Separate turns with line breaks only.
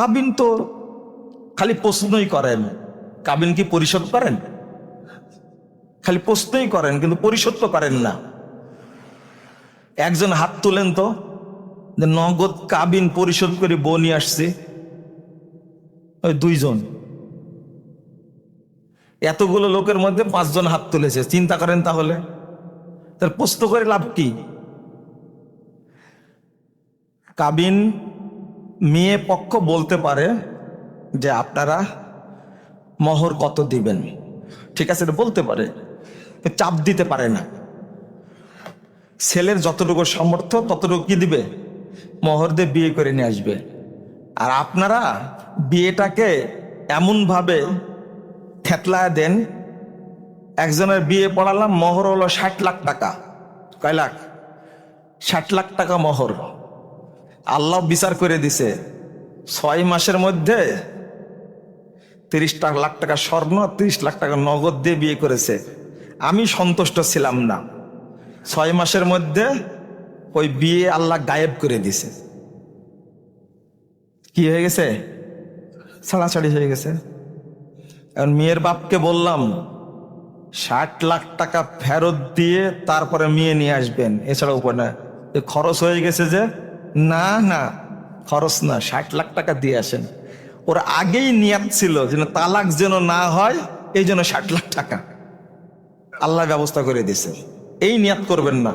কাবিন তো খালি প্রশ্নই করেন। কাবিন কি পরিশোধ করেন? খালি প্রশ্নই করেন, কিন্তু পরিশোধ তো করেন না। একজন হাত তুলেন তো নগদ কাবিন পরিশোধ করে বউ নিয়ে আসছে। ওই দুইজন। এতগুলো লোকের মধ্যে পাঁচজন হাত তুলেছে। চিন্তা করেন তাহলে। তার প্রশ্ন করে লাভ কি? কাবিন মেয়ে পক্ষ বলতে পারে যে আপনারা মহর কত দিবেন? ঠিক আছে, এটা বলতে পারে। চাপ দিতে পারে না। ছেলের যতটুকু সামর্থ্য, ততটুকু কি দিবে? মহর দিয়ে বিয়ে করে নিয়ে আসবে। আর আপনারা বিয়েটাকে এমনভাবে থেতলায় দেন, একজনের বিয়ে পড়ালাম, মহর হলো ষাট লাখ টাকা। কয় লাখ? ষাট লাখ টাকা মহর। আল্লাহ বিচার করে দিছে। ছয় মাসের মধ্যে তিরিশ লাখ টাকা স্বর্ণ তিরিশ লাখ টাকা নগদ দিয়ে বিয়ে করেছে। আমি সন্তুষ্ট ছিলাম না। ছয় মাসের মধ্যে ওই বিয়ে আল্লাহ গায়েব করে দিছে। কি হয়ে গেছে? ছাড়াছাড়ি হয়ে গেছে। এখন মেয়ের বাপকে বললাম, ষাট লাখ টাকা ফেরত দিয়ে তারপরে মেয়ে নিয়ে আসবেন। এছাড়া উপায় না খরচ হয়ে গেছে যে না না, খরচ না, ষাট লাখ টাকা দিয়ে আসেন। ওর আগেই নিয়াত ছিল যেন তালাক যেন না হয়, এই জন্য ষাট লাখ টাকা। আল্লাহ ব্যবস্থা করে দিছে এই নিয়াত করবেন না।